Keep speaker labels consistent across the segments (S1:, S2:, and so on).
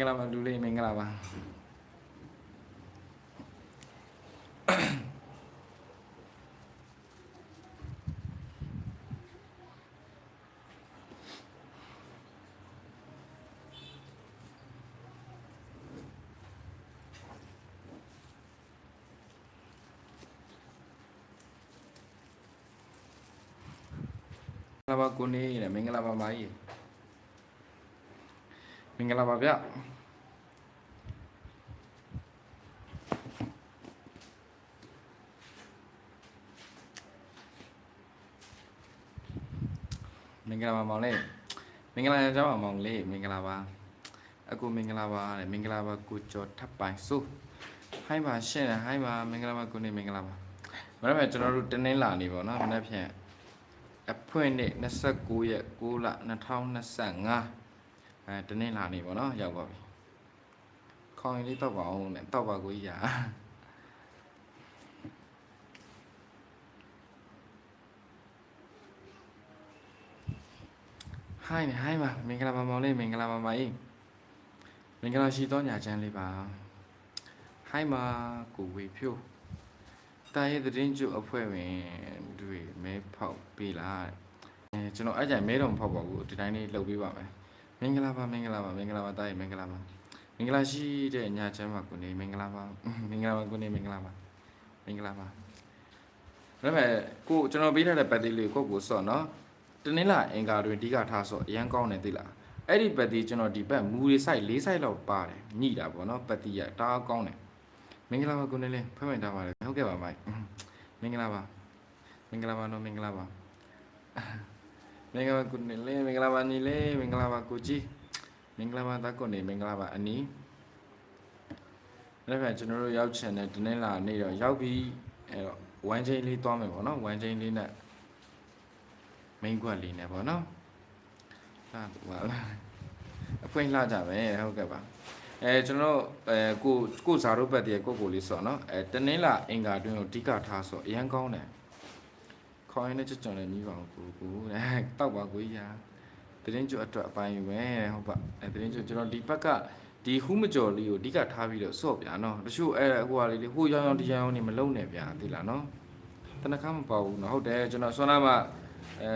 S1: င်္ဂလာပါလူလေးမင်္ဂလာပါမင်္ဂလာပါကိုနေနဲ့မင်္ဂလာပါမာကြီး မင်္ဂလာပါဗျမင်္ဂလာပါမောင်လေးမင်္ဂလာကြောင်းပါမောင်လေးမင်္ဂလာပါအကူမင်္ဂလာပါတဲ့မင်္ဂလာပါကိုကျော်ထပ်ပိုင်စိုးဟိုင်းပါရှင့်ဟိုင်းပါမင်္ဂလာပါကိုနေမင်္ဂလာပါမနေ့ကကျွန်တော်တို့တင်းနှင်းလာနေပေါ့နော်မနေ့ဖြန်အဖွင့်နေ့29ရက်6လ2025 အဲတနေ့လာနေပေါ့နော်ရောက်ပါပြီခေါင်းရည်လေးတောက်ပါအောင်နဲ့တောက်ပါကိုကြီးရာဟိုင်းဟိုင်းပါမင်္ဂလာပါမောင်လေးမင်္ဂလာပါမကြီးမင်္ဂလာရှိသောညာချမ်းလေးပါဟိုင်းပါကိုဝေဖြိုးတာရဲ့သတင်းကျုပ်အဖွဲ့ဝင်တွေမဲဖောက်ပေးလားတဲ့အဲကျွန်တော်အဲ့ကြိုင်မဲတော့မဖောက်ပါဘူးဒီတိုင်းလေးလုပ်ပေးပါမယ် မင်္ဂလာပါမင်္ဂလာပါမင်္ဂလာပါတာရဲ့မင်္ဂလာပါမင်္ဂလာရှိတဲ့ညာချမ်းပါကိုနေမင်္ဂလာပါမင်္ဂလာပါကိုနေမင်္ဂလာပါမင်္ဂလာပါဒါပေမဲ့ကိုကျွန်တော်ပေးထားတဲ့ပတ်သေးလေးကိုကိုကိုစော့နော်တနင်္လာအင်္ဂါတွင်အဓိကထားစော့အရန်ကောင်းတယ်သိလားအဲ့ဒီပတ်သေးကျွန်တော်ဒီဘက်မူတွေဆိုင်၄ဆိုင်လောက်ပါတယ်ညိတာပေါ့နော်ပတ်သေးရတအားကောင်းတယ်မင်္ဂလာပါကိုနေလေးဖွင့်ဖွင့်ထားပါတယ်ဟုတ်ကဲ့ပါမိုက်မင်္ဂလာပါမင်္ဂလာပါနော်မင်္ဂလာပါ မင်္ဂလာပါကိုနေလေးမင်္ဂလာပါညီလေးမင်္ဂလာပါကိုကြီးမင်္ဂလာပါတာကိုနေမင်္ဂလာပါအနီးအဲ့ဒါကျွန်တော်တို့ရောက်ချင်တဲ့တနင်္လာနေ့တော့ရောက်ပြီအဲ့တော့ဝမ်းချင်းလေးသွားမယ်ပေါ့နော်ဝမ်းချင်းလေးနဲ့မိန်ကွက်လေးနဲ့ပေါ့နော်ဟာဟွာအဖွင့်လှကြပဲဟုတ်ကဲ့ပါအဲကျွန်တော်တို့အဲကိုကိုဇာတို့ဘက်တည်းကိုကိုလေးဆိုတော့နော်အဲတနင်္လာအင်္ဂါတွင်ကိုအဓိကထားဆိုအရန်ကောင်းတယ် ခေါင်းရင်းနဲ့ကြွကြွနဲ့နီးပါအောင်ကိုကိုအဲတောက်ပါကိုရာသတင်းကျွတ်အတွက်အပိုင်းယူမယ်ဟုတ်ပါအဲသတင်းကျွတ်ကျွန်တော်ဒီဘက်ကဒီဟူးမကြော်လေးကိုအဓိကထားပြီးတော့ဆော့ဗျာနော်တချို့အဲဟိုဟာလေးလေးဟိုရောင်ရောင်ဒီရောင်ရောင်နေမလုံနဲ့ဗျာသိလားနော်တနခါမပါဘူးနော်ဟုတ်တယ်ကျွန်တော်ဆွမ်းလာမှအဲ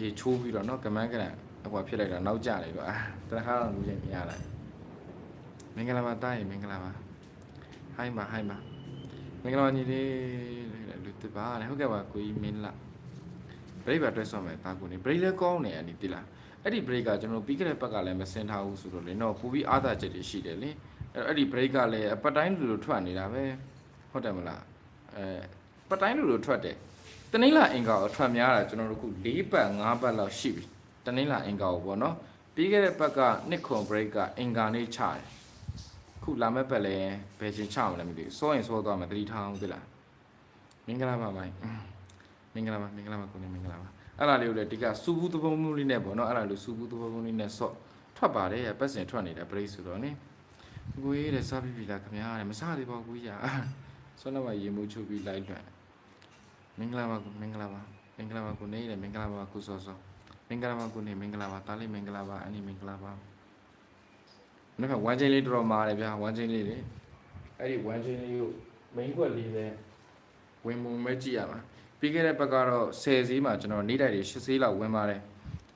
S1: ရေချိုးပြီးတော့နော်ကမန်းကရန်ဟိုဟာဖြစ်လိုက်တာနောက်ကျတယ်ဗျာတနခါတော့လူချင်းမရလိုက်မင်္ဂလာပါတားရင်မင်္ဂလာပါဟိုင်းပါဟိုင်းပါမင်္ဂလာပါညီလေးလူတစ်ပါလေဟုတ်ကဲ့ပါကိုကြီးမင်းလား ဘရိတ်ပါတွဲဆော့မယ်တာကိုနေဘရိတ်လည်းကောင်းနေအနီတိလားအဲ့ဒီဘရိတ်ကကျွန်တော်ပြီးခဲ့တဲ့ဘက်ကလည်းမစင်ထားဘူးဆိုတော့လေတော့ပူပြီးအားသာချက်တွေရှိတယ်လေအဲ့ဒီဘရိတ်ကလည်းအပတ်တိုင်းလူလိုထွက်နေတာပဲဟုတ်တယ်မလားအဲပတ်တိုင်းလူလိုထွက်တယ်တနင်္လာအင်္ဂါကိုထွက်များတာကျွန်တော်တို့ခု၄ပတ်၅ပတ်လောက်ရှိပြီတနင်္လာအင်္ဂါကိုပေါ့နော်ပြီးခဲ့တဲ့ပတ်ကနှစ်ခွန် break ကအင်္ဂါနေ့ချတယ်ခုလာမဲ့ပတ်လည်းဘယ်ချိန်ချမလဲမသိဘူးစောရင်စောသွားမယ်တတိထားအောင်သိလားမင်္ဂလာပါမိုင်း မင်္ဂလာပါမင်္ဂလာပါကိုနေမင်္ဂလာပါအဲ့ဒါလေးကိုလည်းဒီကစူဘူးသဘောမျိုးလေးနဲ့ပေါ့နော်အဲ့ဒါလေးစူဘူးသဘောမျိုးလေးနဲ့ဆော့ထွက်ပါတယ်ပတ်စင်ထွက်နေတာ break ဆိုတော့နိကိုရေးတဲ့စားပြီးပြီလားခင်ဗျာတဲ့မစားသေးပါဘူးကြီးอ่ะဆွမ်းတော့ရေမှုချုပ်ပြီးလိုက်လွှတ်မင်္ဂလာပါကိုမင်္ဂလာပါမင်္ဂလာပါကိုနေရမင်္ဂလာပါကိုစောစောမင်္ဂလာပါကိုနေမင်္ဂလာပါတားလေးမင်္ဂလာပါအနီမင်္ဂလာပါနောက်ခါဝမ်းချင်းလေးတော်တော်မာတယ်ဗျာဝမ်းချင်းလေးလေအဲ့ဒီဝမ်းချင်းလေးကိုမိန်ခွက်လေးပဲဝင်မုံမဲကြည့်ရမှာ ပြီးခဲ့တဲ့ဘက်ကတော့10ဈေးမှာကျွန်တော်နေတိုက်တွေ10ဈေးလောက်ဝင်ပါတယ်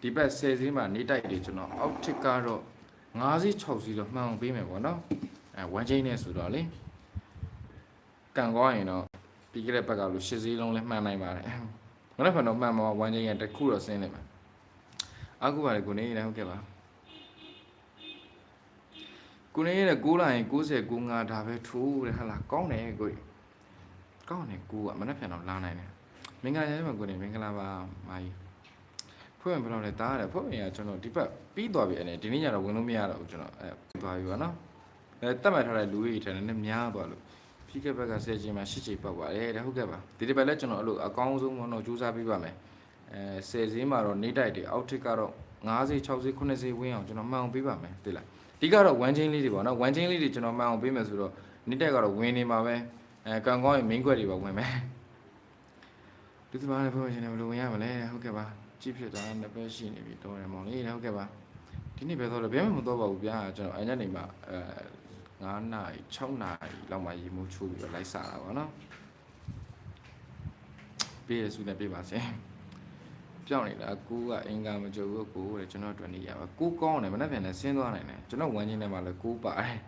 S1: ဒီဘက်10ဈေးမှာနေတိုက်တွေကျွန်တော်အောက်ထစ်ကတော့9ဈေး6ဈေးတော့မှန်အောင်ပေးမယ်ပေါ့နော်အဲဝမ်းချင်းနဲ့ဆိုတော့လေကန်ကောင်းရင်တော့ပြီးခဲ့တဲ့ဘက်ကလို့ရှစ်စည်းလုံးလည်းမှန်နိုင်ပါတယ်မနေ့ကတော့မှန်မှာဝမ်းချင်းရတစ်ခုတော့ဆင်းနေမှာအခုပါလေကိုနေရဟုတ်ကဲ့ပါကိုနေရ9လာရင်90 95ဒါပဲထိုးတယ်ဟာလားကောင်းတယ်ကိုကောင်းတယ်ကိုကမနေ့ပြန်တော့လာနိုင်တယ် မင်္ဂလာရမှာကိုနေမင်္ဂလာပါမာကြီးဖွင့်ဘယ်လောက်လဲတားရတယ်ဖွင့်ရင်ကကျွန်တော်ဒီဘက်ပြီးသွားပြီအဲ့ဒီနေ့ညတော့ဝင်လို့မရတော့ဘူးကျွန်တော်အဲသွားပြီပါနော်အဲတက်မှတ်ထားတဲ့လူကြီးထဲနဲ့များသွားလို့ပြီးခဲ့ဘက်ကဆယ်ချိန်မှာရှစ်ချိန်ပောက်ပါတယ်တဲ့ဟုတ်ကဲ့ပါဒီတစ်ပတ်လည်းကျွန်တော်အဲ့လိုအကောင်းဆုံးတော့ကြိုးစားပေးပါမယ်အဲဆယ်ဈေးမှာတော့နေတိုက်တွေအောက်ထစ်ကတော့9ဈေး6ဈေး9ဈေးဝင်းအောင်ကျွန်တော်မှန်အောင်ပေးပါမယ်သိလားဒီကတော့1ချင်းလေးတွေပေါ့နော်1ချင်းလေးတွေကျွန်တော်မှန်အောင်ပေးမယ်ဆိုတော့နေတိုက်ကတော့ဝင်းနေမှာပဲအဲကံကောင်းရင် main ခွက်တွေပါဝင်မယ် ဒီသမားလည်းပြောချင်တယ်ဘယ်လိုဝင်ရမလဲဟုတ်ကဲ့ပါကြည့်ဖြစ်တာနှစ်ပဲရှိနေပြီတော့တယ်မောင်လေးဟုတ်ကဲ့ပါဒီနေ့ပဲတော့ဘယ်မှမတော့ပါဘူးဗျာကျွန်တော်အညနေမှာအဲ9နာရီ6နာရီလောက်မှရေမိုးချိုးပြီးတော့လိုက်စားတာပါနော်ပြည့်ရစုနဲ့ပြပါစေပြောင်းနေတာကိုကအင်္ဂါမကြုံဘူးကိုတဲ့ကျွန်တော်အတွက်နေရပါကိုကောင်းတယ်မနေ့ပြန်လည်းဆင်းသွားနိုင်တယ်ကျွန်တော်ဝမ်းချင်းထဲမှာလည်းကိုပါတယ်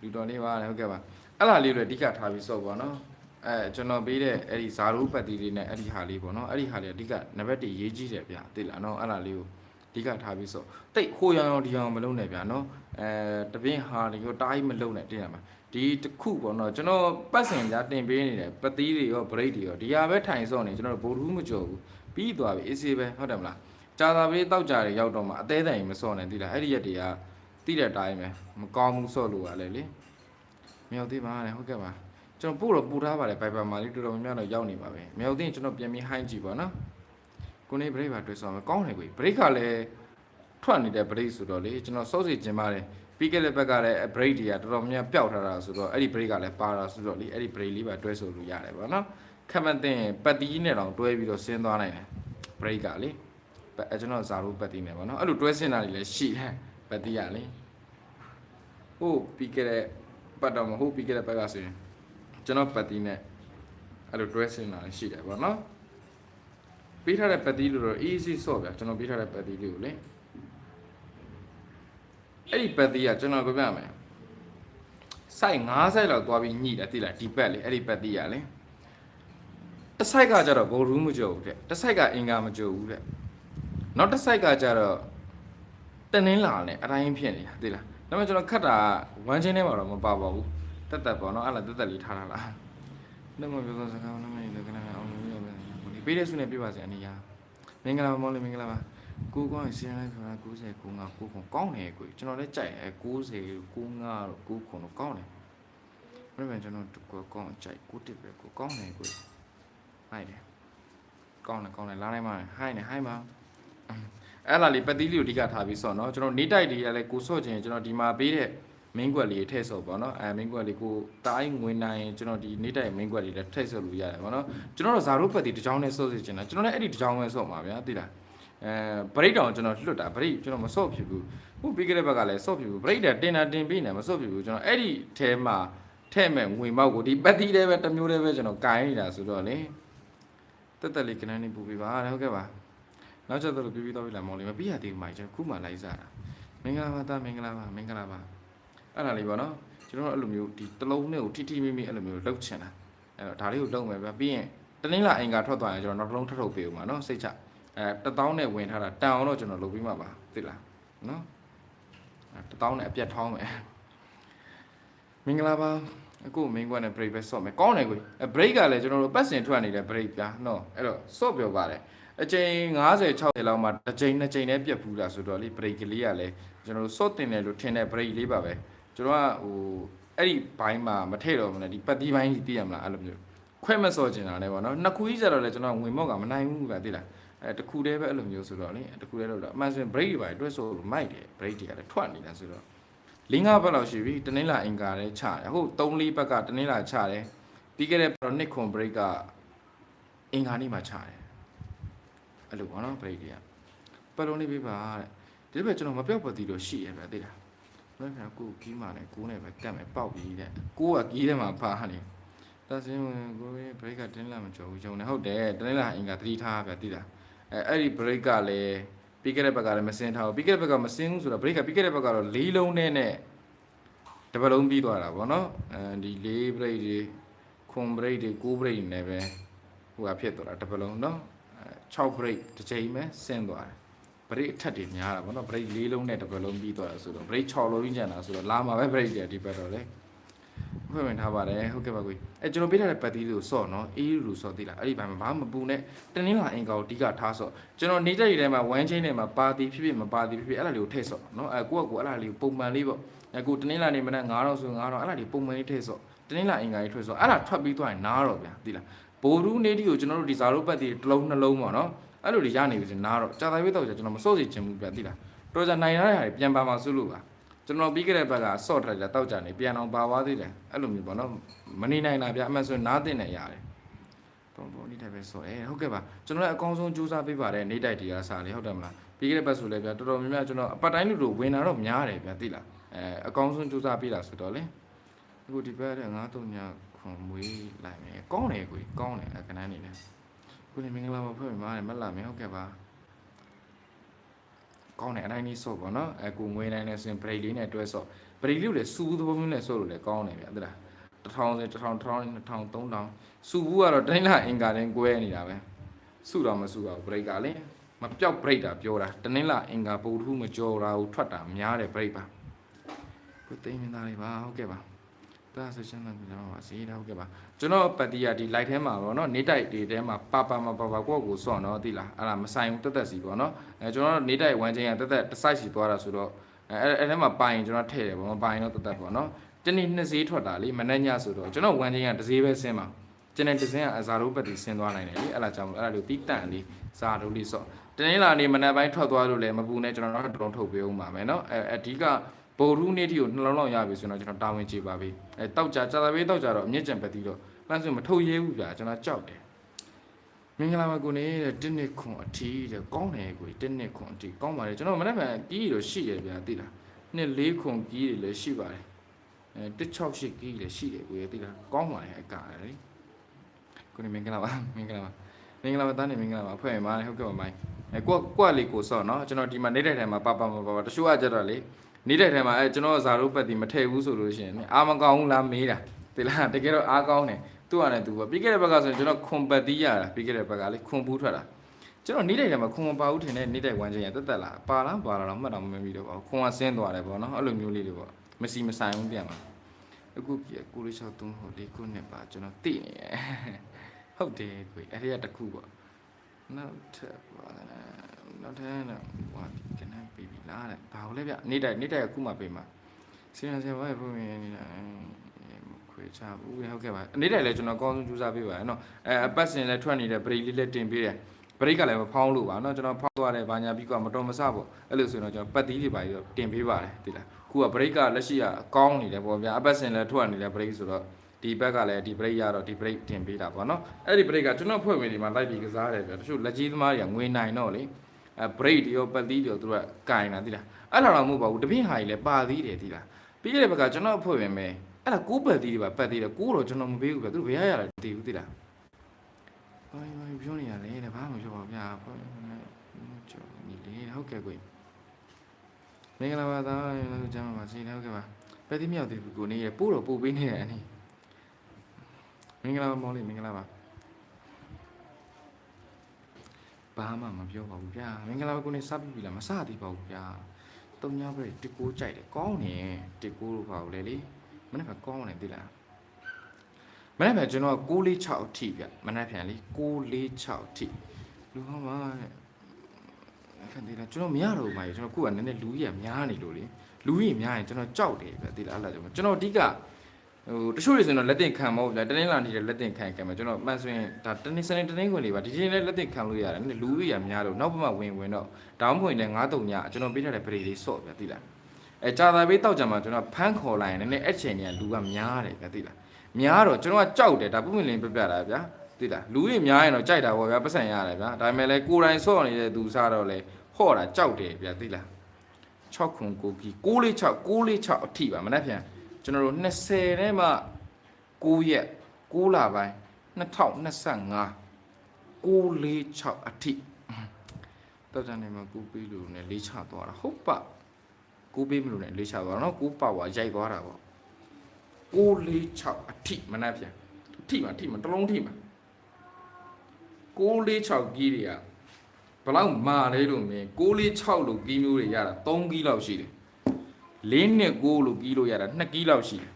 S1: လူတော်လေးပါတယ်ဟုတ်ကဲ့ပါအဲ့လားလေးတွေအဓိကထားပြီးစော့ပါနော် အဲကျွန်တော်ပေးတဲ့အဲ့ဒီဇာရိုးပတ်တီလေးနဲ့အဲ့ဒီဟာလေးပေါ့နော်အဲ့ဒီဟာလေးအဓိကနံပါတ်1ရေးကြည့်တယ်ဗျာသိလားနော်အဲ့လားလေးကိုအဓိကထားပြီးစော့တိတ်ဟိုရောင်ရောင်ဒီရောင်မလုံးနဲ့ဗျာနော်အဲတပင်းဟာဒီကိုတားကြီးမလုံးနဲ့တင်ရမှာဒီတစ်ခုပေါ့နော်ကျွန်တော်ပတ်စင်ကြားတင်ပေးနေတယ်ပတိတွေရောဗရိတ်တွေရောဒီဟာပဲထိုင်စော့နေကျွန်တော်ဗိုလ်ထူးမကြော်ဘူးပြီးသွားပြီအေးဆေးပဲဟုတ်တယ်မလားကြာသာပေးတောက်ကြတွေရောက်တော့မှအသေးတိုင်မစော့နဲ့သိလားအဲ့ဒီရက်တွေကတိတဲ့အတိုင်းပဲမကောင်းဘူးစော့လို့ရလေလေမြောက်သေးပါနဲ့ဟုတ်ကဲ့ပါ ကျွန်တော်ပို့တော့ပူထားပါတယ် Viber မှာလေးတော်တော်များများတော့ရောက်နေပါပဲမြောက်သိရင်ကျွန်တော်ပြန်ပြီး high ကြည့်ပါနော်ကိုနေ break ပါတွေ့ဆောင်မယ်ကောင်းတယ်ကို break ကလည်းထွက်နေတဲ့ break ဆိုတော့လေကျွန်တော်စောစီကျင်ပါတယ်ပြီးခဲ့တဲ့ဘက်ကလည်း break တွေကတော်တော်များများပျောက်ထားတာဆိုတော့အဲ့ဒီ break ကလည်းပါတာဆိုတော့လေအဲ့ဒီ break လေးပါတွဲဆိုလို့ရတယ်ပေါ့နော်ခက်မှတ်တဲ့ပတ်တီးနဲ့တောင်တွဲပြီးတော့ဆင်းသွားနိုင်တယ် break ကလေပတ်အဲ့ကျွန်တော်ဇာရိုးပတ်တီးနဲ့ပေါ့နော်အဲ့လိုတွဲဆင်းတာတွေလည်းရှိတယ်ပတ်တီးကလေဟုတ်ပြီးခဲ့တဲ့ပတ်တော့မဟုတ်ပြီးခဲ့တဲ့ဘက်ကဆိုရင် ကျွန်တော်ပတ်တီးနဲ့အဲ့လို dressing လာရှိတယ်ပေါ့နော်ပေးထားတဲ့ပတ်တီးလို့တော့ easy ဆော့ဗျာကျွန်တော်ပေးထားတဲ့ပတ်တီးလေးကိုလေအဲ့ဒီပတ်တီးကကျွန်တော်ပြောပြမယ်စိုက်9စိုက်လောက်သွားပြီးညှိတယ်သိလားဒီပတ်လေအဲ့ဒီပတ်တီးကလေတစ်စိုက်ကကြတော့ဘိုလ်ရူးမကြုံဘူးတဲ့တစ်စိုက်ကအင်္ဂါမကြုံဘူးတဲ့နောက်တစ်စိုက်ကကြတော့တနင်းလာနဲ့အတိုင်းဖြစ်နေတာသိလားဒါပေမဲ့ကျွန်တော်ခတ်တာဝမ်းချင်းထဲမှာတော့မပါပါဘူး တက်တက်ပေါ့နော်အဲ့လားတက်တက်လေးထားထားလားနှမပြောသောစကားနှမလေးကလည်းအောင်လို့ရမယ်ဒီပေးတဲ့ဆုနဲ့ပြပါစေအနေရမင်္ဂလာပါမောင်လေးမင်္ဂလာပါကိုကောင်းစီရင်လိုက်ဆိုတာ90 95 9ခွန်ကောင်းတယ်ကိုကျွန်တော်လည်းကြိုက်အဲ90 95တော့9ခွန်တော့ကောင်းတယ်ဘယ်မှာကျွန်တော်ကိုကောင်းကြိုက်ကိုတစ်ပဲကိုကောင်းတယ်ကိုဟိုက်တယ်ကောင်းတယ်ကောင်းတယ်လာနိုင်ပါဟိုက်နေဟိုက်ပါအဲ့လာလေးပတိလေးကိုအဓိကထားပြီးဆော့နော်ကျွန်တော်နေတိုက်တွေကလည်းကိုဆော့ခြင်းကျွန်တော်ဒီမှာပေးတဲ့ မင်းကွက်လေးထည့်ဆော့ပေါ့နော်အဲမင်းကွက်လေးကိုတားရင်ဝင်နိုင်ရင်ကျွန်တော်ဒီနေ့တိုင်မင်းကွက်လေးလည်းထည့်ဆော့လို့ရတယ်ပေါ့နော်ကျွန်တော်တို့ဇာတို့ပတ်တီတစ်ချောင်းနဲ့ဆော့စီချင်တာကျွန်တော်လည်းအဲ့ဒီတစ်ချောင်းပဲဆော့မှာဗျာသိလားအဲဘရိတ်တောင်ကျွန်တော်လွတ်တာဘရိတ်ကျွန်တော်မဆော့ဖြစ်ဘူးဟိုပြီးကြတဲ့ဘက်ကလည်းဆော့ဖြစ်ဘူးဘရိတ်တက်တင်တာတင်ပြီးနေမဆော့ဖြစ်ဘူးကျွန်တော်အဲ့ဒီထဲမှာထဲ့မဲ့ငွေမောက်ကိုဒီပတ်တီလေးပဲတစ်မျိုးလေးပဲကျွန်တော်ကင်နေတာဆိုတော့လေတက်တက်လေးကနန်းနေပူပေးပါဟုတ်ကဲ့ပါနောက်ချက်တော့ပြပြီးတော့ပြီလားမောင်လေးမပြီးရသေးဘူးမိုင်ကျွန်တော်ခုမှလိုက်စားတာမင်္ဂလာပါတာမင်္ဂလာပါမင်္ဂလာပါ အဲ့ဒါလေးပေါ့နော်ကျွန်တော်တို့အဲ့လိုမျိုးဒီတစ်လုံးနဲ့ကိုထိထိမိမိအဲ့လိုမျိုးလှုပ်ချင်တာအဲ့တော့ဒါလေးကိုလှုပ်မယ်ဗျပြီးရင်တနင်္လာအင်္ဂါထွက်သွားရင်ကျွန်တော်နောက်တစ်လုံးထပ်ထုတ်ပေးဦးမှာနော်စိတ်ချအဲတစ်တောင်းနဲ့ဝင်ထားတာတန်အောင်တော့ကျွန်တော်လုပ်ပြီးမှပါသိလားနော်အဲတစ်တောင်းနဲ့အပြတ်ထောင်းမယ်မင်္ဂလာပါအခုမင်းကွက်နဲ့ break ပဲဆော့မယ်ကောင်းတယ်ကိုအဲ break ကလည်းကျွန်တော်တို့ပတ်စင်ထွက်နေတဲ့ break ပြာနော်အဲ့တော့ဆော့ပြောပါတယ်အချိန်50 60လောက်မှတစ်ချိန်နှစ်ချိန်နဲ့ပြတ်ဖူးတာဆိုတော့လေ break ကလေးကလည်းကျွန်တော်တို့ဆော့တင်တယ်လို့ထင်တဲ့ break လေးပါပဲ ကျွန်တော်ကဟိုအဲ့ဒီဘိုင်းမှာမထည့်တော့ဘူးနဲ့ဒီပတ်တီးဘိုင်းကြီးသိရမလားအဲ့လိုမျိုးခွဲမဆော့ကျင်တာလည်းပေါ့နော်နှစ်ခုကြီးကြတော့လေကျွန်တော်ငွေမော့ကမနိုင်ဘူးကသိလားအဲတခုတည်းပဲအဲ့လိုမျိုးဆိုတော့လေတခုတည်းလို့တော့အမှန်ဆိုရင် break တွေပါတွဲဆိုလို့မိုက်တယ် break တွေကလည်းထွက်နေတာဆိုတော့လင်း၅ဘက်လောက်ရှိပြီတနင်္လာအင်္ဂါလည်းချတယ်ဟုတ်3လေးဘက်ကတနင်္လာချတယ်ပြီးခဲ့တဲ့တော့နှစ်ခွန် break ကအင်္ဂါနေ့မှာချတယ်အဲ့လိုပေါ့နော် break တွေကပတ်လုံးလေးပြပါတဲ့ဒီဘက်ကျွန်တော်မပြောက်ပတ်သေးလို့ရှိရပဲသိလား ဘယ်မှာကိုကီးမှလည်းကိုနဲ့ပဲကတ်မယ်ပေါက်ပြီးတဲ့ကိုကကီးထဲမှာပါနေတဆင်းဝင်ကိုရဲ့ break ကတနင်္လာမကျော်ဘူးဂျုံနေဟုတ်တယ်တနင်္လာအင်္ဂါသတိထားပဲသိလားအဲအဲ့ဒီ break ကလည်းပြီးခဲ့တဲ့ဘက်ကလည်းမစင်းထားဘူးပြီးခဲ့တဲ့ဘက်ကမစင်းဘူးဆိုတော့ break ကပြီးခဲ့တဲ့ဘက်ကတော့လေးလုံးနဲ့နဲ့တပတ်လုံးပြီးသွားတာဗောနော်အဲဒီလေး break တွေခွန် break တွေ9 break နဲ့ပဲဟိုကဖြစ်သွားတာတပတ်လုံးနော်အဲ6 break တစ်ချိန်ပဲဆင်းသွားတယ် break အထက်တွေများတာဗောနော် break လေးလုံးနဲ့တပတ်လုံးပြီးသွားတာဆိုတော့ break 6လုံးကြီးကျန်တာဆိုတော့လာမှာပဲ break တွေဒီဘက်တော့လေဖွင့်ဝင်ထားပါတယ်ဟုတ်ကဲ့ပါကိုအဲကျွန်တော်ပေးထားတဲ့ပတ်တီးလေးကိုစော့နော်အေးလူစော့သေးလားအဲ့ဒီဘက်မှာဘာမှမပူနဲ့တနင်္လာအင်္ဂါကိုအဓိကထားစော့ကျွန်တော်နေတဲ့တွေထဲမှာ1 chain ထဲမှာပါတီဖြစ်ဖြစ်မပါတီဖြစ်ဖြစ်အဲ့ဒါလေးကိုထည့်စော့နော်အဲကိုကကိုအဲ့ဒါလေးကိုပုံမှန်လေးပေါ့အခုတနင်္လာနေ့မနက်9:00ဆို9:00အဲ့ဒါလေးပုံမှန်လေးထည့်စော့တနင်္လာအင်္ဂါကြီးထွက်စော့အဲ့ဒါထွက်ပြီးသွားရင်နားတော့ဗျာသိလားဘိုလ်ရူးနေတီကိုကျွန်တော်တို့ဒီဇာရိုးပတ်တီတစ်လုံးနှလုံးပေါ့နော် အဲ့လိုတွေရနေပြီဆိုနားတော့ကြာတိုင်းဝိတော့ကျွန်တော်မစော့စီချင်ဘူးဗျာသိလားတော်ကြနိုင်ရတဲ့ဟာတွေပြန်ပါမှာစုလို့ပါကျွန်တော်ပြီးခဲ့တဲ့ဘက်ကဆော့ထားတယ်တောက်ကြနေပြန်အောင်ပါသွားသေးတယ်အဲ့လိုမျိုးပေါ့နော်မနေနိုင်တာဗျာအမှန်ဆိုနားတင်နေရတယ်ပုံပုံနေတိုင်းပဲဆိုအဲဟုတ်ကဲ့ပါကျွန်တော်လည်းအကောင်းဆုံးကြိုးစားပေးပါတယ်နေတိုက်တရားစားလေဟုတ်တယ်မလားပြီးခဲ့တဲ့ဘက်ဆိုလည်းဗျာတော်တော်များများကျွန်တော်အပတ်တိုင်းလူတို့ဝင်တာတော့များတယ်ဗျာသိလားအဲအကောင်းဆုံးကြိုးစားပေးတာဆိုတော့လေအခုဒီဘက်တဲ့939ခွန်မွေးလိုက်မယ်ကောင်းတယ်ကိုကြီးကောင်းတယ်အခဏန်းနေတယ် ခုနေမင်္ဂလာပါဖွဲ့မှာတယ်မလာမယ်ဟုတ်ကဲ့ပါကောင်းတယ်အတိုင်းလေးဆော့ပေါ့နော်အဲကိုငွေတိုင်းနဲ့ဆိုရင် break လေးနဲ့တွဲဆော့ break လေးကိုလည်းစူးသဘောမျိုးနဲ့ဆော့လို့လည်းကောင်းတယ်ဗျာသိလား1000ဆို1000 1000 2000 3000စူဘူးကတော့တိုင်းလာအင်္ဂါတိုင်းကွဲနေတာပဲစုတော့မစုတော့ break ကလေမပြောက် break တာပြောတာတနင်္လာအင်္ဂါပုထုမကြော်တာကိုထွက်တာများတယ် break ပါကိုသိမ်းမသားလေးပါဟုတ်ကဲ့ပါ ဒါဆိုရှင်တော့ကျွန်တော်ပါစီးတာဟုတ်ကဲ့ပါကျွန်တော်ပတ်တီးရဒီ light ထဲမှာပေါ့နော်နေတိုက်တွေထဲမှာပါပါမပါပါကိုယ့်ကိုစော့နော်သိလားအဲ့ဒါမဆိုင်ဘူးတက်တက်စီပေါ့နော်အဲကျွန်တော်နေတိုက်ဝမ်းချင်းကတက်တက်တစ် site စီသွားတာဆိုတော့အဲအဲ့ထဲမှာပိုင်ကျွန်တော်ထည့်တယ်ပေါ့မပိုင်တော့တက်တက်ပေါ့နော်တနေ့နှစ်စီးထွက်တာလေမနေ့ညဆိုတော့ကျွန်တော်ဝမ်းချင်းကတစ်စီးပဲဆင်းပါကျွန်တော်တစ်စင်းကအဇာတို့ပတ်တီဆင်းသွားနိုင်တယ်လေအဲ့ဒါကြောင့်အဲ့ဒါလေးတီးတန့်လေးဇာတို့လေးစော့တနေ့လာနေမနေ့ပိုင်းထွက်သွားလို့လည်းမပူနဲ့ကျွန်တော်တို့တုံးထုတ်ပေးအောင်ပါမယ်နော်အဲအဓိက ဗိုလ်ရူးနေ့တီကိုနှလုံးလောက်ရပြီဆိုတော့ကျွန်တော်တာဝန်ကျေပါပြီအဲတောက်ကြကြာသပေးတောက်ကြတော့အမြင့်ကြံပတ်တီတော့လမ်းဆိုမထုတ်ရဲဘူးဗျာကျွန်တော်ကြောက်တယ်မင်္ဂလာပါကိုနေတဲ့တင်းနှစ်ခွန်အထီးတဲ့ကောင်းတယ်ကိုတင်းနှစ်ခွန်အထီးကောင်းပါတယ်ကျွန်တော်မနေ့ကကီးတော့ရှိရဗျာသိလားနှစ်လေးခွန်ကီးတွေလည်းရှိပါတယ်အဲ168ကီးလည်းရှိတယ်ကိုရသိလားကောင်းပါတယ်အကားလေကိုနေမင်္ဂလာပါမင်္ဂလာပါမင်္ဂလာပါတန်းနေမင်္ဂလာပါအဖွဲ့ရမှာဟုတ်ကဲ့ပါမိုင်းအဲကိုကိုလေးကိုစော့နော်ကျွန်တော်ဒီမှာနေတဲ့ထဲမှာပါပါပါပါတချို့ကကြတော့လေ နေတဲ့ထဲမှာအဲကျွန်တော်ဇာတို့ပတ်တီမထည့်ဘူးဆိုလို့ရှိရင်အာမကောင်းဘူးလားမေးတာသိလားတကယ်တော့အားကောင်းတယ်သူ့ဟာနဲ့သူပဲပြီးခဲ့တဲ့ဘက်ကဆိုရင်ကျွန်တော်ခွန်ပတ်တီးရတာပြီးခဲ့တဲ့ဘက်ကလေခွန်ဘူးထွက်တာကျွန်တော်နေတဲ့ထဲမှာခွန်မပါဘူးထင်တယ်နေတဲ့ဝမ်းချင်းရတက်တက်လာပါလားပါလားတော့မှတ်တော့မမီတော့ပါဘူးခွန်ကဆင်းသွားတယ်ပေါ့နော်အဲ့လိုမျိုးလေးတွေပေါ့မစီမဆိုင်ဘူးပြန်ပါအခုကြီးကိုလေးချောက်သုံးဟိုလေးခုနှစ်ပါကျွန်တော်သိနေရဟုတ်တယ်ကိုအဲ့ဒီကတခုပေါ့နောက်ထပ်ပါနောက်ထပ်တော့ဟိုကနန်း ပေးပြီလားတဲ့ဘာလို့လဲဗျနေ့တိုင်းနေ့တိုင်းအခုမှပေးမှာစီရင်ဆရာဘာဖြစ်ဝင်နေတာခွေချဘူးဟုတ်ကဲ့ပါနေ့တိုင်းလည်းကျွန်တော်အကောင်းဆုံးကြိုးစားပေးပါတယ်နော်အဲအပတ်စဉ်လည်းထွက်နေတယ်ပရိတ်လေးလည်းတင်ပေးတယ်ပရိတ်ကလည်းမဖောင်းလို့ပါနော်ကျွန်တော်ဖောက်သွားတယ်ဘာညာပြီးကမတော်မဆပေါ့အဲ့လိုဆိုရင်တော့ကျွန်တော်ပတ်သီးတွေပါပြီးတော့တင်ပေးပါတယ်ဒီလားခုကပရိတ်ကလက်ရှိကအကောင်းနေတယ်ပေါ့ဗျာအပတ်စဉ်လည်းထွက်နေတယ်ပရိတ်ဆိုတော့ဒီဘက်ကလည်းဒီ break ရတော့ဒီ break တင်ပေးတာပေါ့နော်အဲ့ဒီ break ကကျွန်တော်ဖွဲ့ဝင်ဒီမှာလိုက်ပြီးကစားတယ်ဗျာတချို့လက်ကြီးသမားတွေကငွေနိုင်တော့လေ အဲ break တွေရောပတ်သီးတွေရောသူတို့ကကင်တာသိလားအဲ့လိုတော့မဟုတ်ပါဘူးတပင်းဟာကြီးလည်းပါသေးတယ်သိလားပြီးခဲ့တဲ့ဘက်ကကျွန်တော်အဖွဲ့ဝင်မယ်အဲ့ဒါကိုးပတ်သီးတွေပါပတ်သီးတယ်ကိုးတော့ကျွန်တော်မပေးဘူးဗျာသူတို့ဘယ်ရရလဲတည်ဘူးသိလားဘာဘာပြောနေရလဲတဲ့ဘာမှမပြောပါဘူးဗျာဘာကျော်ညီလေးဟုတ်ကဲ့ကိုမင်္ဂလာပါသားကျမ်းပါစေဟုတ်ကဲ့ပါပဲတိမြောက်သေးဘူးကိုနေရပို့တော့ပို့ပေးနေတယ်အနီးမင်္ဂလာပါမောင်လေးမင်္ဂလာပါ ဘာမှမပြောပါဘူးဗျာမင်္ဂလာပါကိုနေစပ်ပြီလားမစသေးပါဘူးဗျာတုံညာပဲတကိုးကြိုက်တယ်ကောင်းတယ်တကိုးလို့ပါဘူးလေလေမနေ့ကကောင်းတယ်သိလားမနေ့ကကျွန်တော်646အထိဗျမနေ့ပြန်လေ646အထိလူဟောပါတဲ့ခံသေးလားကျွန်တော်မရတော့ဘူးမကြီးကျွန်တော်ခုကနည်းနည်းလူကြီးကများနေလို့လေလူကြီးများရင်ကျွန်တော်ကြောက်တယ်ဗျသိလားအဲ့လားကျွန်တော်အဓိက ဟိုတချို့တွေဆိုရင်တော့လက်တင်ခံမဟုတ်ဗျာတနင်္လာနေ့လက်တင်ခံခံမယ်ကျွန်တော်မှန်ဆိုရင်ဒါတနင်္စနေတနင်္ဂနွေလေးပါဒီချိန်လည်းလက်တင်ခံလို့ရတယ်နည်းလူကြီးကများတော့နောက်ဘက်မှာဝင်ဝင်တော့ဒေါင်းဖွင့်လည်း9တုံညကျွန်တော်ပေးထားတဲ့ပရိလေးစော့ဗျာသိလားအဲကြာသာပေးတောက်ကြမှာကျွန်တော်ဖမ်းခေါ်လိုက်ရင်နည်းနည်းအဲ့ချိန်ကလူကများတယ်ဗျာသိလားများတော့ကျွန်တော်ကကြောက်တယ်ဒါပုံမှန်လင်းပြပြတာဗျာသိလားလူကြီးများရင်တော့ကြိုက်တာပေါ့ဗျာပတ်စံရတယ်ဗျာဒါပေမဲ့လည်းကိုယ်တိုင်စော့နေတဲ့သူစားတော့လေဟော့တာကြောက်တယ်ဗျာသိလား6ခုကိုကြီး646 646အထိပါမနေ့ပြန် ကျွန်တော်တို့20ထဲမှာ9ရက်9လပိုင်း2025 946အထိတော့ကြနေမှာကူပေးလို့ねလေးချသွားတာဟုတ်ပါကူပေးမလို့ねလေးချသွားတာเนาะကူပါဝါရိုက်သွားတာပေါ့946အထိမနေ့ပြန်အထိမှာအထိမှာတစ်လုံးထိမှာ946ကြီးတွေကဘယ်လောက်မာလဲလို့မင်း646လို့ကီးမျိုးတွေရတာ3ကီးလောက်ရှိတယ် 4နဲ့9လို့ကီးလို့ရတာ2ကီးလောက်ရှိတယ်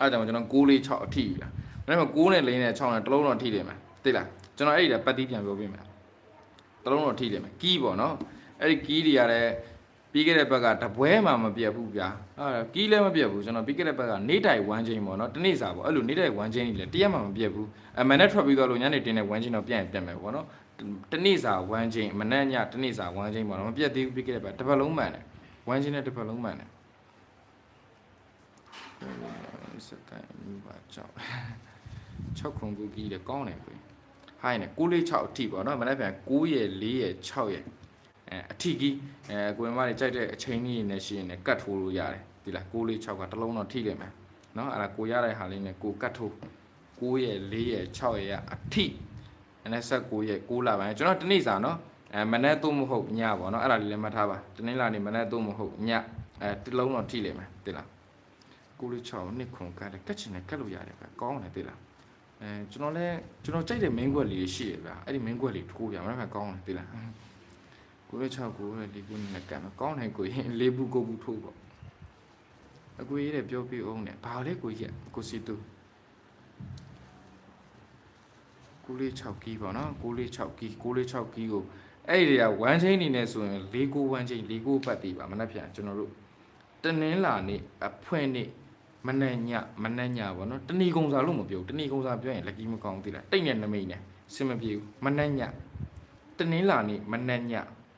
S1: အဲ့ဒါကြောင့်ကျွန်တော်646အထိလားဒါပေမဲ့9နဲ့4နဲ့6နဲ့တစ်လုံးတော့ထိတယ်မှာသိလားကျွန်တော်အဲ့ဒီကပတ်တီးပြန်ပြောပေးမယ်တစ်လုံးတော့ထိတယ်မှာကီးပေါ့နော်အဲ့ဒီကီးတွေကလည်းပြီးခဲ့တဲ့ဘက်ကတပွဲမှမပြတ်ဘူးဗျာအဲ့ကီးလည်းမပြတ်ဘူးကျွန်တော်ပြီးခဲ့တဲ့ဘက်ကနေတိုင်1ချိန်ပေါ့နော်တနေ့စာပေါ့အဲ့လိုနေတိုင်1ချိန်ကြီးလည်းတရက်မှမပြတ်ဘူးအမနဲ့ထွက်ပြီးတော့လို့ညနေတင်တဲ့1ချိန်တော့ပြန်ပြန်မယ်ပေါ့နော်တနေ့စာ1ချိန်မနေ့ညတနေ့စာ1ချိန်ပေါ့နော်မပြတ်သေးဘူးပြီးခဲ့တဲ့ဘက်တစ်ပတ်လုံးမှန်တယ်1ချိန်နဲ့တစ်ပတ်လုံးမှန်တယ် စကိုင်းမြူပါကြောက်6ခုကူကြီးတယ်ကောင်းတယ်ကွေဟိုင်းနဲ့6လေး6အထိပေါ့နော်မနေ့ပြန်9ရဲ့4ရဲ့6ရဲ့အဲအထိကြီးအဲကိုယ်မတွေကြိုက်တဲ့အချိန်ကြီးနဲ့ရှိရင်လည်းကတ်ထိုးလို့ရတယ်ဒီလား6လေး6ကတစ်လုံးတော့ထိလိမ့်မယ်နော်အဲ့ဒါကိုရတဲ့ဟာလေးနဲ့ကိုကတ်ထိုး9ရဲ့4ရဲ့6ရဲ့အထိအဲ့ဆက်9ရဲ့6လပိုင်းကျွန်တော်တနေ့စာနော်အဲမနေ့သို့မဟုတ်ညပေါ့နော်အဲ့ဒါလေးလည်းမှတ်ထားပါတနေ့လာနေမနေ့သို့မဟုတ်ညအဲတစ်လုံးတော့ထိလိမ့်မယ်ဒီလား 9လေး6နှစ်ခွန်ကတ်တယ်ကတ်ချင်တယ်ကတ်လို့ရတယ်ဗျကောင်းတယ်ဒီလားအဲကျွန်တော်လည်းကျွန်တော်ကြိုက်တဲ့ main ကွက်လေးရှိရဗျာအဲ့ဒီ main ကွက်လေးထိုးပြမလားကောင်းတယ်သိလားကိုလေး6ကိုလေးကိုနဲ့ကံကောင်းတယ်ကိုရင်လေးဘူးကိုဘူးထိုးပေါ့အကွေးတဲ့ပြောပြအောင်နဲ့ဘာလဲကိုကြီးကိုစီတူကိုလေး6ကီးပေါ့နော်ကိုလေး6ကီးကိုလေး6ကီးကိုအဲ့ဒီက1 chain နေနဲ့ဆိုရင်၄ကို1 chain ၄ကိုပတ်တည်ပါမနှက်ပြန်ကျွန်တော်တို့တနင်းလာနေ့အဖွင့်နေ့ မနဲ့ညမနဲ့ညပေါ့နော်တဏီကုံစာလို့မပြောဘူးတဏီကုံစာပြောရင်လက်ကြီးမကောင်းသေးလားတိတ်နဲ့နမိတ်နဲ့စင်မပြေဘူးမနဲ့ညတနင်းလာနေမနဲ့ည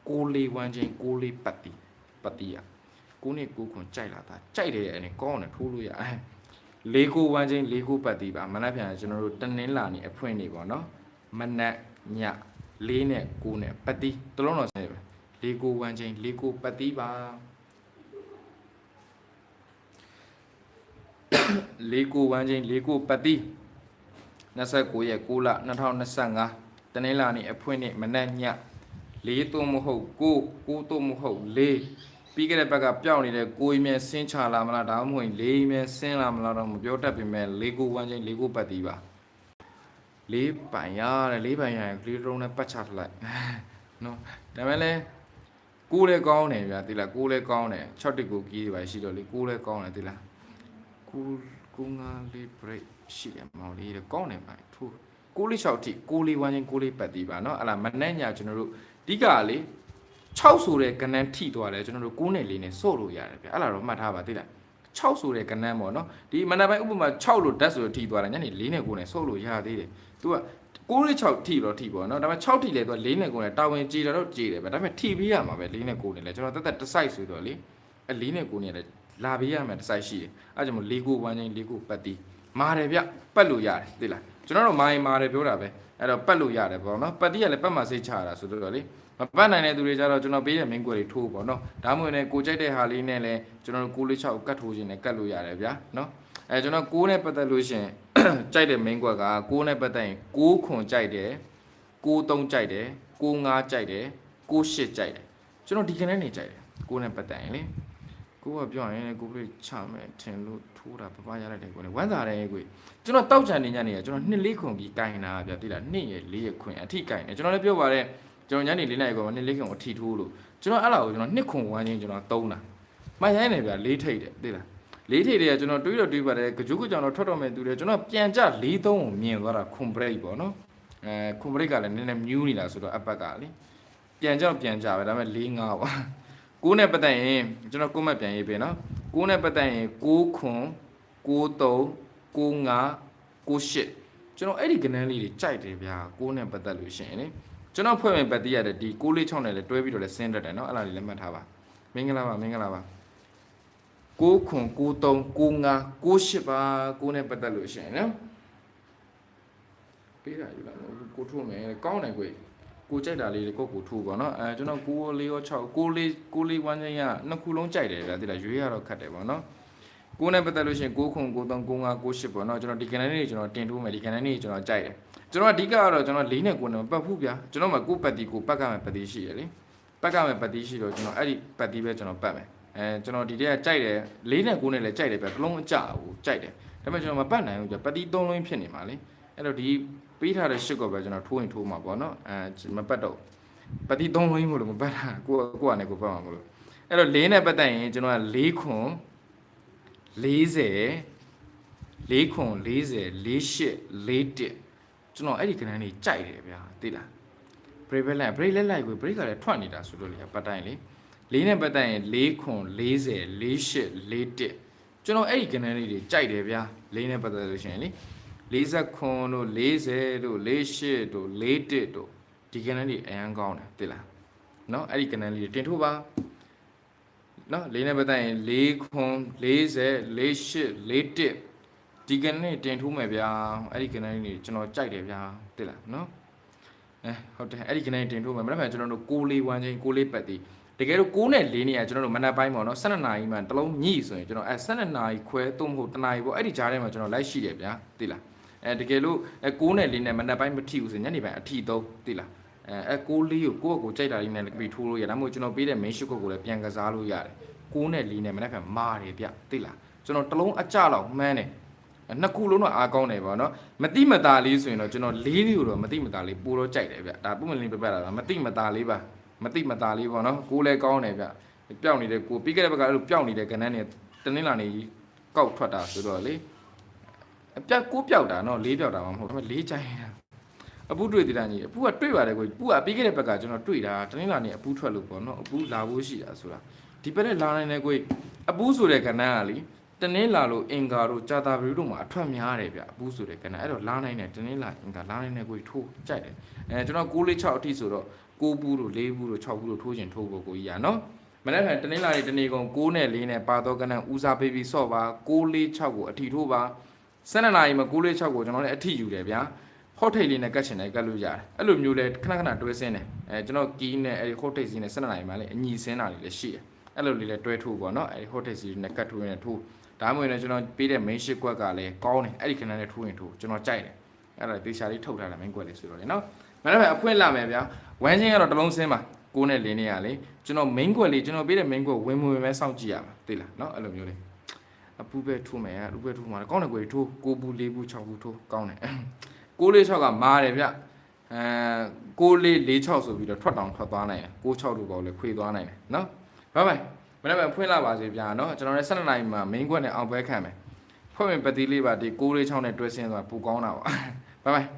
S1: ကိုလေးဝမ်းချင်းကိုလေးပတ်တီပတ်တီရကိုနဲ့ကိုခွန်ကြိုက်လာတာကြိုက်တယ်အဲ့နဲ့ကောင်းတယ်ထိုးလို့ရအဲလေးကိုဝမ်းချင်းလေးကိုပတ်တီပါမနဲ့ပြန်ကျွန်တော်တို့တနင်းလာနေအဖွင့်နေပေါ့နော်မနဲ့ညလေးနဲ့ကိုနဲ့ပတ်တီတလုံးတော့ဆဲပဲလေးကိုဝမ်းချင်းလေးကိုပတ်တီပါ လေးကိုဝမ်းချင်းလေးကိုပတ်တိ29ရက်6လ2025တနင်္လာနေ့အဖွင့်နေ့မနက်ညလေးသွမဟုတ်ကိုကိုသွမဟုတ်လေးပြီးခဲ့တဲ့ဘက်ကပျောက်နေတဲ့ကိုကြီးမြဲဆင်းချလာမလားဒါမှမဟုတ်လေးမြဲဆင်းလာမလားတော့မပြောတတ်ပေမဲ့လေးကိုဝမ်းချင်းလေးကိုပတ်တိပါလေးပိုင်ရတယ်လေးပိုင်ရရင်ကလေးတုံးနဲ့ပတ်ချထလိုက်နော်ဒါပေမဲ့လည်းကိုလည်းကောင်းတယ်ဗျာတိလားကိုလည်းကောင်းတယ်6တစ်ကိုကြီးတွေပါရှိတော့လေကိုလည်းကောင်းတယ်တိလား ကိုကိုငါလေး break ရှိတယ်မောင်လေးတဲ့ကောင်းတယ်ပါထိုးကိုလေး6ထိကိုလေးဝမ်းချင်းကိုလေးပတ်တီးပါเนาะအဲ့လားမနဲ့ညာကျွန်တော်တို့အဓိကလေ6ဆိုတဲ့ကဏ္ဍထိသွားတယ်ကျွန်တော်တို့9နဲ့4နဲ့စို့လို့ရတယ်ဗျအဲ့လားတော့မှတ်ထားပါသိလား6ဆိုတဲ့ကဏ္ဍပေါ့เนาะဒီမနက်ပိုင်းဥပမာ6လို့ဓာတ်ဆိုထိသွားတယ်ညနေ4နဲ့9နဲ့စို့လို့ရသေးတယ်သူက6လေး6ထိတော့ထိပေါ့เนาะဒါပေမဲ့6ထိလဲသူက4နဲ့9နဲ့တာဝန်ကြည်တော့ကြည်တယ်ဗျဒါပေမဲ့ထိပေးရမှာပဲ4နဲ့9နဲ့လဲကျွန်တော်တက်တက်တစ်ဆိုင်ဆိုတော့လေအဲ4နဲ့9နဲ့လဲ လာပေးရမယ်တစ်ဆိုင်ရှိတယ်အဲကြောင့်မို့၄ကိုဝမ်းချင်း၄ကိုပတ်တီးမာတယ်ဗျပတ်လို့ရတယ်သိလားကျွန်တော်တို့မိုင်းမာတယ်ပြောတာပဲအဲ့တော့ပတ်လို့ရတယ်ပေါ့နော်ပတ်တီးကလည်းပတ်မှစိတ်ချရတာဆိုတော့လေမပတ်နိုင်တဲ့သူတွေကြတော့ကျွန်တော်ပေးတဲ့မင်းကွယ်တွေထိုးပေါ့နော်ဒါမှမဟုတ်လည်းကိုကြိုက်တဲ့ဟာလေးနဲ့လည်းကျွန်တော်တို့6လေး6ကိုကတ်ထိုးခြင်းနဲ့ကတ်လို့ရတယ်ဗျာနော်အဲကျွန်တော်6နဲ့ပတ်သက်လို့ရှရင်ကြိုက်တဲ့မင်းကွက်က6နဲ့ပတ်သက်ရင်6ခွန်ကြိုက်တယ်6 3ကြိုက်တယ်6 5ကြိုက်တယ်6 8ကြိုက်တယ်ကျွန်တော်ဒီကနေ့နေကြိုက်တယ်6နဲ့ပတ်သက်ရင်လေ ကိုကပြောရင်ကိုပြချမယ်ထင်လို့ထိုးတာပပရလိုက်တယ်ကိုလည်းဝမ်းသာတယ်ကိုကျွန်တော်တောက်ချန်နေညနေရကျွန်တော်နှစ်လေးခွန်ပြီးကိုင်တာဗျတိလားနှစ်ရလေးရခွင်အထိကိုင်တယ်ကျွန်တော်လည်းပြောပါတယ်ကျွန်တော်ညနေလေးနိုင်ကောနှစ်လေးခွန်အထိထိုးလို့ကျွန်တော်အဲ့လာကိုကျွန်တော်နှစ်ခွန်ဝမ်းချင်းကျွန်တော်သုံးတာမရိုင်းနေဗျလေးထိတ်တယ်တိလားလေးထိတ်တွေကကျွန်တော်တွေးတော့တွေးပါတယ်ကြိုးကကြောင်တော့ထွက်တော့မယ်သူတွေကျွန်တော်ပြန်ကြလေးသုံးကိုမြင်သွားတာခွန်ဘရိတ်ပေါ့နော်အဲခွန်ဘရိတ်ကလည်းနည်းနည်းမြူးနေတာဆိုတော့အပတ်ကလေပြန်ကြတော့ပြန်ကြပဲဒါပေမဲ့၄၅ပါ ကိုနဲ့ပတ်သက်ရင်ကျွန်တော်ကိုမတ်ပြန်ရေးပေးနော်ကိုနဲ့ပတ်သက်ရင်6ခွန်6 3 9 9 8ကျွန်တော်အဲ့ဒီကဏ္ဍလေးတွေကြိုက်တယ်ဗျာကိုနဲ့ပတ်သက်လို့ရှိရင်လေကျွန်တော်ဖွဲ့မဲ့ပတ်တိရတဲ့ဒီ6လေး6နဲ့လည်းတွဲပြီးတော့လည်းဆင်းတတ်တယ်နော်အဲ့လားလေးလည်းမှတ်ထားပါမင်္ဂလာပါမင်္ဂလာပါ6ခွန်6 3 9 9 9 8ပါကိုနဲ့ပတ်သက်လို့ရှိရင်နော်ပေးတာယူလာတော့ကိုထိုးမယ်ကောင်းတယ်ကို ကိုကြိုက်တာလေးကိုကိုထိုးပါနော်အဲကျွန်တော်6လေးရော6 6လေး6လေးဝမ်းချင်းရနှစ်ခုလုံးကြိုက်တယ်ဗျာတိလားရွေးရတော့ခတ်တယ်ပေါ့နော်ကိုနဲ့ပတ်သက်လို့ရှိရင်6ခွန်6 3 9 9 9 8ပေါ့နော်ကျွန်တော်ဒီကဏ္ဍလေးကျွန်တော်တင်ထိုးမယ်ဒီကဏ္ဍလေးကျွန်တော်ကြိုက်တယ်ကျွန်တော်အဓိကကတော့ကျွန်တော်၄နဲ့9နဲ့မပတ်ဘူးဗျာကျွန်တော်မှကိုပတ်တီကိုပတ်ကမယ်ပတ်တီရှိရလေပတ်ကမယ်ပတ်တီရှိတော့ကျွန်တော်အဲ့ဒီပတ်တီပဲကျွန်တော်ပတ်မယ်အဲကျွန်တော်ဒီတည်းကကြိုက်တယ်၄နဲ့9နဲ့လည်းကြိုက်တယ်ဗျာတစ်လုံးအကြဘူးကြိုက်တယ်ဒါပေမဲ့ကျွန်တော်မပတ်နိုင်ဘူးဗျာပတ်တီ၃လုံးဖြစ်နေမှာလေအဲ့တော့ဒီ ပေးထားတဲ့ရှစ်ကောပဲကျွန်တော်ထိုးရင်ထိုးမှာပေါ့နော်အဲမပတ်တော့ပတ်တီ၃လုံးမို့လို့မပတ်တာကိုကိုကနေကိုပတ်မှာမလို့အဲ့တော့၄နဲ့ပတ်သက်ရင်ကျွန်တော်က၄ခွန်40 4ခွန်40 48 41ကျွန်တော်အဲ့ဒီကဏ္ဍလေးကြိုက်တယ်ဗျာသိလား break ပဲလိုက် break လက်လိုက်ကို break ကလည်းထွက်နေတာဆိုလို့လေပတ်တိုင်းလေ၄နဲ့ပတ်တိုင်းရင်၄ခွန်40 48 41ကျွန်တော်အဲ့ဒီကဏ္ဍလေးတွေကြိုက်တယ်ဗျာ၄နဲ့ပတ်သက်လို့ရှိရင်လေ 40ခွန်တို့40တို့48တို့41တို့ဒီကဏ္ဍလေးအရန်ကောင်းတယ်သိလားเนาะအဲ့ဒီကဏ္ဍလေးတွေတင်ထိုးပါနော်၄နဲ့ပတ်သက်ရင်၄ခွန်40 48 41ဒီကနေ့တင်ထိုးမယ်ဗျာအဲ့ဒီကနေ့နေကျွန်တော်ကြိုက်တယ်ဗျာသိလားနော် အဲဟုတ်တယ်အဲ့ဒီကနေတင်ထိုးမယ်မနေ့ကကျွန်တော်တို့6လေး1ချင်း6လေးပတ်တီတကယ်လို့6နဲ့4နေရကျွန်တော်တို့မနက်ပိုင်းပေါ့နော်12နာရီမှတစ်လုံးညှိဆိုရင်ကျွန်တော်အဲ12နာရီခွဲသို့မဟုတ်1နာရီပေါ့အဲ့ဒီကြားထဲမှာကျွန်တော်လိုက်ရှိတယ်ဗျာသိလား အဲတကယ်လို့အဲ6နဲ့4နဲ့မနက်ပိုင်းမထိဘူးဆိုရင်ညနေပိုင်းအထိသုံးသိလားအဲအဲ6လေးကိုကိုယ့်အကိုကြိုက်တာလေးနဲ့ပြီးထိုးလို့ရဒါမှမဟုတ်ကျွန်တော်ပေးတဲ့ main shot ကိုလည်းပြန်ကစားလို့ရတယ်6နဲ့4နဲ့မနက်ကမာတယ်ဗျသိလားကျွန်တော်တစ်လုံးအကြလောက်မှန်းတယ်နှစ်ခုလုံးတော့အားကောင်းတယ်ပေါ့နော်မတိမတာလေးဆိုရင်တော့ကျွန်တော်လေးလေးကိုတော့မတိမတာလေးပိုတော့ကြိုက်တယ်ဗျဒါပုံမလင်းပြပြတာပါမတိမတာလေးပါမတိမတာလေးပေါ့နော်ကိုလည်းကောင်းတယ်ဗျပျောက်နေတဲ့ကိုပြီးခဲ့တဲ့ဘက်ကအဲ့လိုပျောက်နေတဲ့ကဏ္ဍနဲ့တနင်္လာနေ့ကောက်ထွက်တာဆိုတော့လေ အပြက်ကိုပျောက်တာနော်လေးပျောက်တာမှမဟုတ်ဘူးလေးကြိုက်တာအပူတွေ့တည်တာကြီးအပူကတွေ့ပါတယ်ကိုပူကပြီးခဲ့တဲ့ဘက်ကကျွန်တော်တွေ့တာတနင်္လာနေ့အပူထွက်လို့ပေါ့နော်အပူလာဖို့ရှိတာဆိုတာဒီဘက်နဲ့လာနိုင်တဲ့ကိုအပူဆိုတဲ့ကဏ္ဍကလေတနင်းလာလို့အင်္ဂါတို့ကြာတာဘီတို့မှာအထွက်များတယ်ဗျအပူးဆိုတဲ့ကဏ္ဍအဲ့တော့လာနိုင်တယ်တနင်းလာအင်္ဂါလာနိုင်တယ်ကိုထိုးကြိုက်တယ်အဲကျွန်တော်6လေး6အထိဆိုတော့6ဘူးတို့4ဘူးတို့6ဘူးတို့ထိုးခြင်းထိုးဖို့ကိုကြီးရနော်မနေ့ကတနင်းလာနေတနေ့ကုန်6နဲ့4နဲ့ပါတော့ကဏ္ဍဦးစားပေးပြီးဆော့ပါ6လေး6ကိုအထိထိုးပါ 12နာရီမှာ6လေး6ကိုကျွန်တော်လည်းအထိယူတယ်ဗျာဟော့ထိတ်လေးနဲ့ကတ်ချင်တယ်ကတ်လို့ရတယ်အဲ့လိုမျိုးလဲခဏခဏတွဲစင်းတယ်အဲကျွန်တော်ကီးနဲ့အဲ့ဒီဟော့ထိတ်စီနဲ့12နာရီမှာလည်းအညီစင်းတာလေးလည်းရှိတယ်အဲ့လိုလေးလည်းတွဲထိုးပေါ့နော်အဲ့ဒီဟော့ထိတ်စီနဲ့ကတ်ထိုးရင်လည်းထိုးဒါမှမဟုတ်လည်းကျွန်တော်ပေးတဲ့ main ship ကွက်ကလည်းကောင်းတယ်အဲ့ဒီခဏနဲ့ထိုးရင်ထိုးကျွန်တော်ကြိုက်တယ်အဲ့ဒါတေချာလေးထုတ်ထားတာ main ကွက်လေးဆိုတော့လေနော်မနေ့ကအဖွင့်လာမယ်ဗျာဝမ်းချင်းကတော့တစ်လုံးစင်းပါကိုးနဲ့လင်းနေရလေကျွန်တော် main ကွက်လေးကျွန်တော်ပေးတဲ့ main ကွက်ဝင်မဝင်ပဲစောင့်ကြည့်ရမှာသိလားနော်အဲ့လိုမျိုးလေး အပူပဲထိုးမယ်အပူပဲထိုးမှာကောင်းတယ်ကွယ်ထိုးကိုဘူးလေးဘူး6ဘူးထိုးကောင်းတယ်ကိုလေး6ကမားတယ်ဗျအဲကိုလေး46ဆိုပြီးတော့ထွက်တောင်ထွက်သွားနိုင်တယ်ကို6တို့ကောလည်းခွေသွားနိုင်တယ်နော်ဘိုင်ဘိုင်မနေ့ကဖွင့်လာပါစေဗျာနော်ကျွန်တော်လည်း7နိုင်မှာ main ခွက်နဲ့အောင်ပွဲခံမယ်ဖွင့်ဝင်ပတိလေးပါဒီ6လေး6နဲ့တွဲဆင်းသွားပူကောင်းတာပါဘိုင်ဘိုင်